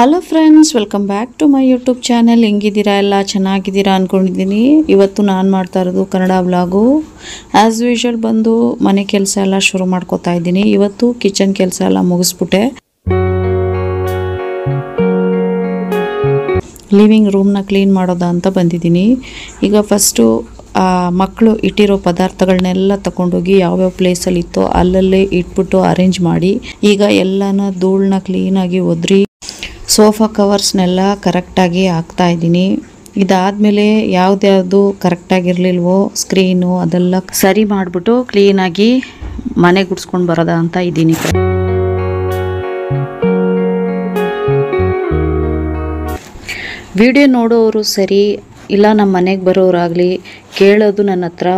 Hello friends welcome back to my YouTube channel ಹೆಂಗಿದ್ದೀರಾ ಎಲ್ಲ? ಚೆನ್ನಾಗಿದ್ದೀರಾ ಅಂದ್ಕೊಂಡಿದ್ದೀನಿ ಇವತ್ತು ನಾನು ಮಾಡ್ತಾ ಇರೋದು ಕನ್ನಡ ವ್ಲಾಗು ಆ್ಯಸ್ ಯೂಶ್ವಲ್ ಬಂದು ಮನೆ ಕೆಲಸ ಎಲ್ಲ ಶುರು ಮಾಡ್ಕೋತಾ ಇದ್ದೀನಿ. ಇವತ್ತು ಕಿಚನ್ ಕೆಲಸ ಎಲ್ಲ ಮುಗಿಸ್ಬಿಟ್ಟೆ. ಲಿವಿಂಗ್ ರೂಮ್ನ ಕ್ಲೀನ್ ಮಾಡೋದ ಅಂತ ಬಂದಿದ್ದೀನಿ. ಈಗ ಫಸ್ಟು ಮಕ್ಕಳು ಇಟ್ಟಿರೋ ಪದಾರ್ಥಗಳನ್ನೆಲ್ಲ ತಗೊಂಡೋಗಿ ಯಾವ್ಯಾವ ಪ್ಲೇಸಲ್ಲಿ ಇತ್ತೋ ಅಲ್ಲಲ್ಲೇ ಇಟ್ಬಿಟ್ಟು ಅರೇಂಜ್ ಮಾಡಿ. ಈಗ ಎಲ್ಲನ ಧೂಳನ್ನ ಕ್ಲೀನಾಗಿ ಒದ್ರಿ. ಸೋಫಾ ಕವರ್ಸ್ನೆಲ್ಲ ಕರೆಕ್ಟಾಗಿ ಹಾಕ್ತಾ ಇದ್ದೀನಿ. ಇದಾದಮೇಲೆ ಯಾವುದ್ಯಾವುದು ಕರೆಕ್ಟಾಗಿರಲಿಲ್ವೋ ಸ್ಕ್ರೀನು ಅದೆಲ್ಲ ಸರಿ ಮಾಡಿಬಿಟ್ಟು ಕ್ಲೀನಾಗಿ ಮನೆ ಗುಡ್ಸ್ಕೊಂಡು ಬರೋದ ಅಂತ ಇದ್ದೀನಿ ವಿಡಿಯೋ ನೋಡೋರು ಸರಿ ಇಲ್ಲ ನಮ್ಮ ಮನೆಗೆ ಬರೋರಾಗಲಿ ಕೇಳೋದು ನನ್ನ ಹತ್ರ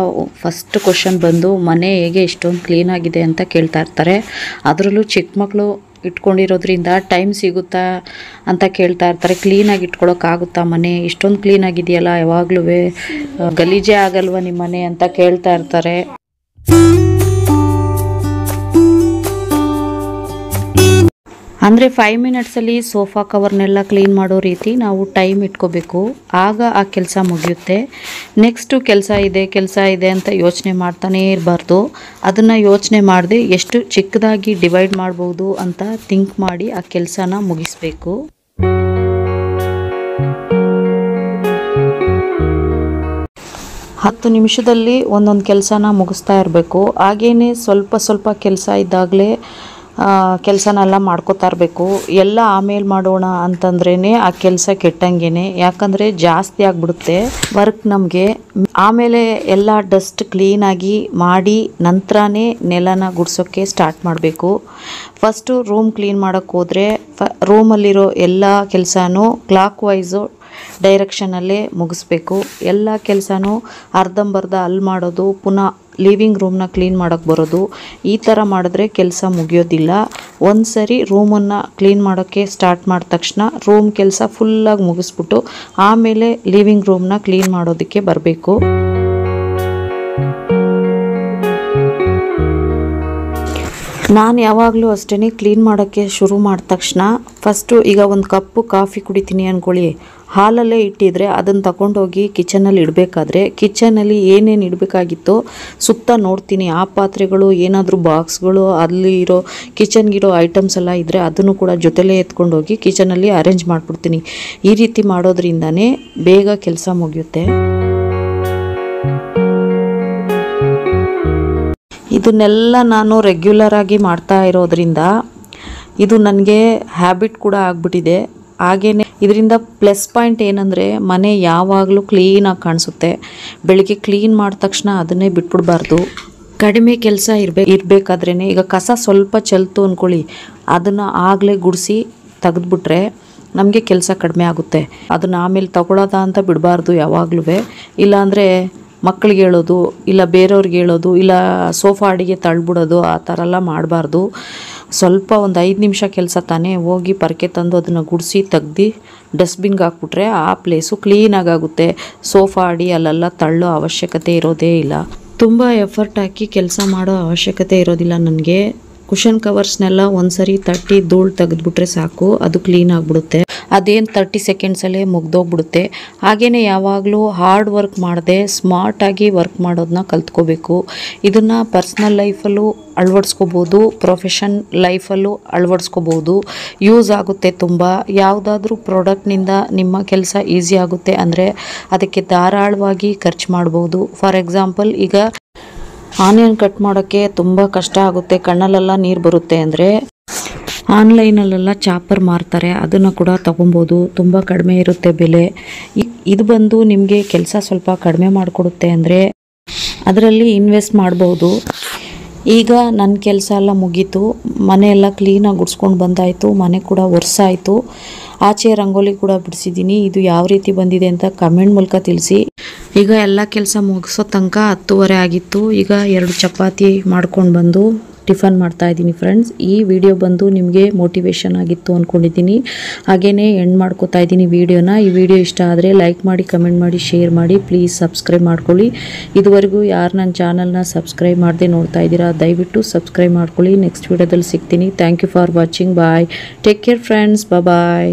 ಫಸ್ಟ್ ಕ್ವಶನ್ ಬಂದು, ಮನೆ ಹೇಗೆ ಇಷ್ಟೊಂದು ಕ್ಲೀನಾಗಿದೆ ಅಂತ ಕೇಳ್ತಾ ಇರ್ತಾರೆ. ಅದರಲ್ಲೂ ಚಿಕ್ಕ ಮಕ್ಕಳು ಇಟ್ಕೊಂಡಿರೋದ್ರಿಂದ ಟೈಮ್ ಸಿಗುತ್ತಾ ಅಂತ ಕೇಳ್ತಾ ಇರ್ತಾರೆ. ಕ್ಲೀನಾಗಿ ಇಟ್ಕೊಳೋಕ್ಕಾಗುತ್ತಾ ಮನೆ? ಇಷ್ಟೊಂದು ಕ್ಲೀನಾಗಿದೆಯಲ್ಲ ಯಾವಾಗಲೂ ಗಲೀಜೇ ಆಗಲ್ವ ನಿಮ್ಮ ಮನೆ ಅಂತ ಕೇಳ್ತಾ ಇರ್ತಾರೆ. ಅಂದರೆ ಫೈವ್ ಮಿನಿಟ್ಸಲ್ಲಿ ಸೋಫಾ ಕವರ್ನೆಲ್ಲ ಕ್ಲೀನ್ ಮಾಡೋ ರೀತಿ ನಾವು ಟೈಮ್ ಇಟ್ಕೋಬೇಕು. ಆಗ ಆ ಕೆಲಸ ಮುಗಿಯುತ್ತೆ. ನೆಕ್ಸ್ಟು ಕೆಲಸ ಇದೆ ಕೆಲಸ ಇದೆ ಅಂತ ಯೋಚನೆ ಮಾಡ್ತಾನೇ ಇರಬಾರ್ದು. ಅದನ್ನು ಯೋಚನೆ ಮಾಡದೆ ಎಷ್ಟು ಚಿಕ್ಕದಾಗಿ ಡಿವೈಡ್ ಮಾಡ್ಬೋದು ಅಂತ ಥಿಂಕ್ ಮಾಡಿ ಆ ಕೆಲಸನ ಮುಗಿಸ್ಬೇಕು. ಹತ್ತು ನಿಮಿಷದಲ್ಲಿ ಒಂದೊಂದು ಕೆಲಸನ ಮುಗಿಸ್ತಾ ಇರಬೇಕು. ಹಾಗೇ ಸ್ವಲ್ಪ ಸ್ವಲ್ಪ ಕೆಲಸ ಇದ್ದಾಗಲೇ ಕೆಲಸನೆಲ್ಲ ಮಾಡ್ಕೋತಾ ಇರಬೇಕು. ಎಲ್ಲ ಆಮೇಲೆ ಮಾಡೋಣ ಅಂತಂದ್ರೇ ಆ ಕೆಲಸ ಕೆಟ್ಟಂಗೆ ಯಾಕಂದರೆ ಜಾಸ್ತಿ ಆಗಿಬಿಡುತ್ತೆ ವರ್ಕ್ ನಮಗೆ. ಆಮೇಲೆ ಎಲ್ಲ ಡಸ್ಟ್ ಕ್ಲೀನಾಗಿ ಮಾಡಿ ನಂತರನೇ ನೆಲನ ಗುಡಿಸೋಕ್ಕೆ ಸ್ಟಾರ್ಟ್ ಮಾಡಬೇಕು. ಫಸ್ಟು ರೂಮ್ ಕ್ಲೀನ್ ಮಾಡೋಕ್ಕೆ ಹೋದರೆ ಫ ರೂಮಲ್ಲಿರೋ ಎಲ್ಲ ಕೆಲಸನೂ ಕ್ಲಾಕ್ ವೈಸು ಡೈರೆಕ್ಷನಲ್ಲೇ ಮುಗಿಸ್ಬೇಕು. ಎಲ್ಲ ಕೆಲಸನೂ ಅರ್ಧಂಬರ್ಧ ಅಲ್ಲಿ ಮಾಡೋದು, ಪುನಃ ಲಿವಿಂಗ್ ರೂಮ್ನ ಕ್ಲೀನ್ ಮಾಡೋಕ್ಕೆ ಬರೋದು. ಈ ಥರ ಮಾಡಿದ್ರೆ ಕೆಲಸ ಮುಗಿಯೋದಿಲ್ಲ. ಒಂದು ಸರಿ ರೂಮನ್ನು ಕ್ಲೀನ್ ಮಾಡೋಕ್ಕೆ ಸ್ಟಾರ್ಟ್ ಮಾಡಿದ ತಕ್ಷಣ ರೂಮ್ ಕೆಲಸ ಫುಲ್ಲಾಗಿ ಮುಗಿಸ್ಬಿಟ್ಟು ಆಮೇಲೆ ಲಿವಿಂಗ್ ರೂಮ್ನ ಕ್ಲೀನ್ ಮಾಡೋದಕ್ಕೆ ಬರಬೇಕು. ನಾನು ಯಾವಾಗಲೂ ಅಷ್ಟೇ ಕ್ಲೀನ್ ಮಾಡೋಕ್ಕೆ ಶುರು ಮಾಡಿದ ತಕ್ಷಣ ಫಸ್ಟು ಈಗ ಒಂದು ಕಪ್ಪು ಕಾಫಿ ಕುಡಿತೀನಿ ಅಂದ್ಕೊಳ್ಳಿ ಹಾಲಲ್ಲೇ ಇಟ್ಟಿದ್ರೆ ಅದನ್ನು ತಗೊಂಡೋಗಿ ಕಿಚನಲ್ಲಿ ಇಡಬೇಕಾದ್ರೆ ಕಿಚನಲ್ಲಿ ಏನೇನು ಇಡಬೇಕಾಗಿತ್ತೋ ಸುತ್ತ ನೋಡ್ತೀನಿ. ಆ ಪಾತ್ರೆಗಳು, ಏನಾದರೂ ಬಾಕ್ಸ್ಗಳು ಅಲ್ಲಿ ಇರೋ ಕಿಚನ್ಗಿರೋ ಐಟಮ್ಸ್ ಎಲ್ಲ ಇದ್ದರೆ ಅದನ್ನು ಕೂಡ ಜೊತೆಲೇ ಎತ್ಕೊಂಡೋಗಿ ಕಿಚನಲ್ಲಿ ಅರೇಂಜ್ ಮಾಡಿಬಿಡ್ತೀನಿ. ಈ ರೀತಿ ಮಾಡೋದ್ರಿಂದನೇ ಬೇಗ ಕೆಲಸ ಮುಗಿಯುತ್ತೆ. ಇದನ್ನೆಲ್ಲ ನಾನು ರೆಗ್ಯುಲರ್ ಆಗಿ ಮಾಡ್ತಾ ಇರೋದ್ರಿಂದ ಇದು ನನಗೆ ಹ್ಯಾಬಿಟ್ ಕೂಡ ಆಗಿಬಿಟ್ಟಿದೆ. ಹಾಗೆಯೇ ಇದರಿಂದ ಪ್ಲಸ್ ಪಾಯಿಂಟ್ ಏನಂದರೆ ಮನೆ ಯಾವಾಗಲೂ ಕ್ಲೀನಾಗಿ ಕಾಣಿಸುತ್ತೆ. ಬೆಳಿಗ್ಗೆ ಕ್ಲೀನ್ ಮಾಡಿದ ತಕ್ಷಣ ಅದನ್ನೇ ಬಿಟ್ಬಿಡ್ಬಾರ್ದು. ಕಡಿಮೆ ಕೆಲಸ ಇರಬೇಕು. ಇರಬೇಕಾದ್ರೇ ಈಗ ಕಸ ಸ್ವಲ್ಪ ಚೆಲ್ತು ಅಂದ್ಕೊಳ್ಳಿ ಅದನ್ನು ಆಗಲೇ ಗುಡಿಸಿ ತೆಗೆದ್ಬಿಟ್ರೆ ನಮಗೆ ಕೆಲಸ ಕಡಿಮೆ ಆಗುತ್ತೆ. ಅದನ್ನು ಆಮೇಲೆ ತಗೊಳ್ಳೋದ ಅಂತ ಬಿಡಬಾರ್ದು ಯಾವಾಗಲೂ ಇಲ್ಲಾಂದರೆ ಮಕ್ಕಳಿಗೆ ಹೇಳೋದು, ಇಲ್ಲ ಬೇರೆಯವ್ರಿಗೆ ಹೇಳೋದು, ಇಲ್ಲ ಸೋಫಾ ಅಡಿಗೆ ತಳ್ಬಿಡೋದು, ಆ ಥರ ಎಲ್ಲ ಮಾಡಬಾರ್ದು. ಸ್ವಲ್ಪ ಒಂದು ಐದು ನಿಮಿಷ ಕೆಲಸ ತಾನೇ ಹೋಗಿ ಪರಕೆ ತಂದು ಅದನ್ನು ಗುಡಿಸಿ ತೆಗ್ದು ಡಸ್ಟ್ಬಿನ್ಗೆ ಹಾಕ್ಬಿಟ್ರೆ ಆ ಪ್ಲೇಸು ಕ್ಲೀನಾಗಿ ಆಗುತ್ತೆ ಸೋಫಾ ಅಡಿ ಅಲ್ಲೆಲ್ಲ ತಳ್ಳೋ ಅವಶ್ಯಕತೆ ಇರೋದೇ ಇಲ್ಲ. ತುಂಬ ಎಫರ್ಟ್ ಹಾಕಿ ಕೆಲಸ ಮಾಡೋ ಅವಶ್ಯಕತೆ ಇರೋದಿಲ್ಲ ನನಗೆ. ಕುಷನ್ ಕವರ್ಸ್ನೆಲ್ಲ ಒಂದ್ಸರಿ ತಟ್ಟಿ ಧೂಳು ತೆಗೆದ್ಬಿಟ್ರೆ ಸಾಕು, ಅದು ಕ್ಲೀನ್ ಆಗಿಬಿಡುತ್ತೆ. ಅದೇನು ತರ್ಟಿ ಸೆಕೆಂಡ್ಸಲ್ಲೇ ಮುಗ್ದೋಗ್ಬಿಡುತ್ತೆ. ಹಾಗೆಯೇ ಯಾವಾಗಲೂ ಹಾರ್ಡ್ ವರ್ಕ್ ಮಾಡದೆ ಸ್ಮಾರ್ಟಾಗಿ ವರ್ಕ್ ಮಾಡೋದನ್ನ ಕಲ್ತ್ಕೋಬೇಕು. ಇದನ್ನು ಪರ್ಸ್ನಲ್ ಲೈಫಲ್ಲೂ ಅಳವಡಿಸ್ಕೋಬೋದು ಪ್ರೊಫೆಷನ್ ಲೈಫಲ್ಲೂ ಅಳವಡಿಸ್ಕೋಬೋದು. ಯೂಸ್ ಆಗುತ್ತೆ ತುಂಬ. ಯಾವುದಾದ್ರೂ ಪ್ರಾಡಕ್ಟ್ನಿಂದ ನಿಮ್ಮ ಕೆಲಸ ಈಸಿ ಆಗುತ್ತೆ ಅಂದರೆ ಅದಕ್ಕೆ ಧಾರಾಳವಾಗಿ ಖರ್ಚು ಮಾಡ್ಬೋದು. ಫಾರ್ ಎಕ್ಸಾಂಪಲ್ ಈಗ ಆನಿಯನ್ ಕಟ್ ಮಾಡೋಕ್ಕೆ ತುಂಬ ಕಷ್ಟ ಆಗುತ್ತೆ. ಕಣ್ಣಲ್ಲೆಲ್ಲ ನೀರು ಬರುತ್ತೆ ಅಂದರೆ ಆನ್ಲೈನಲ್ಲೆಲ್ಲ ಚಾಪರ್ ಮಾರ್ತಾರೆ, ಅದನ್ನು ಕೂಡ ತೊಗೊಬೋದು. ತುಂಬ ಕಡಿಮೆ ಇರುತ್ತೆ ಬೆಲೆ. ಇದು ಬಂದು ನಿಮಗೆ ಕೆಲಸ ಸ್ವಲ್ಪ ಕಡಿಮೆ ಮಾಡಿಕೊಡುತ್ತೆ ಅಂದರೆ ಅದರಲ್ಲಿ ಇನ್ವೆಸ್ಟ್ ಮಾಡ್ಬೋದು. ಈಗ ನನ್ನ ಕೆಲಸ ಎಲ್ಲ ಮುಗೀತು. ಮನೆ ಎಲ್ಲ ಕ್ಲೀನಾಗಿ ಗುಡ್ಸ್ಕೊಂಡು ಬಂದಾಯಿತು. ಮನೆ ಕೂಡ ಒರೆಸಾಯಿತು. ಆಚೆ ರಂಗೋಲಿ ಕೂಡ ಬಿಡಿಸಿದ್ದೀನಿ ಇದು ಯಾವ ರೀತಿ ಬಂದಿದೆ ಅಂತ ಕಮೆಂಟ್ ಮೂಲಕ ತಿಳಿಸಿ. ಈಗ ಎಲ್ಲ ಕೆಲಸ ಮುಗಿಸೋ ತನಕ ಹತ್ತುವರೆ ಆಗಿತ್ತು. ಈಗ ಎರಡು ಚಪಾತಿ ಮಾಡ್ಕೊಂಡು ಬಂದು ಟಿಫನ್ ಮಾಡ್ತಾ ಇದ್ದೀನಿ ಫ್ರೆಂಡ್ಸ್ ಈ ವಿಡಿಯೋ ಬಂದು ನಿಮಗೆ ಮೋಟಿವೇಶನ್ ಆಗಿತ್ತು ಅಂದ್ಕೊಂಡಿದ್ದೀನಿ ಹಾಗೆಯೇ ಎಂಡ್ ಮಾಡ್ಕೋತಾ ಇದ್ದೀನಿ ವಿಡಿಯೋನ ಈ ವಿಡಿಯೋ ಇಷ್ಟ ಆದರೆ ಲೈಕ್ ಮಾಡಿ ಕಮೆಂಟ್ ಮಾಡಿ ಶೇರ್ ಮಾಡಿ ಪ್ಲೀಸ್ ಸಬ್ಸ್ಕ್ರೈಬ್ ಮಾಡ್ಕೊಳ್ಳಿ. ಇದುವರೆಗೂ ಯಾರು ನನ್ನ ಚಾನಲ್ನ ಸಬ್ಸ್ಕ್ರೈಬ್ ಮಾಡದೆ ನೋಡ್ತಾ ಇದ್ದೀರಾ, ದಯವಿಟ್ಟು ಸಬ್ಸ್ಕ್ರೈಬ್ ಮಾಡ್ಕೊಳ್ಳಿ. ನೆಕ್ಸ್ಟ್ ವಿಡಿಯೋದಲ್ಲಿ ಸಿಗ್ತೀನಿ. Thank you for watching bye take care friends bye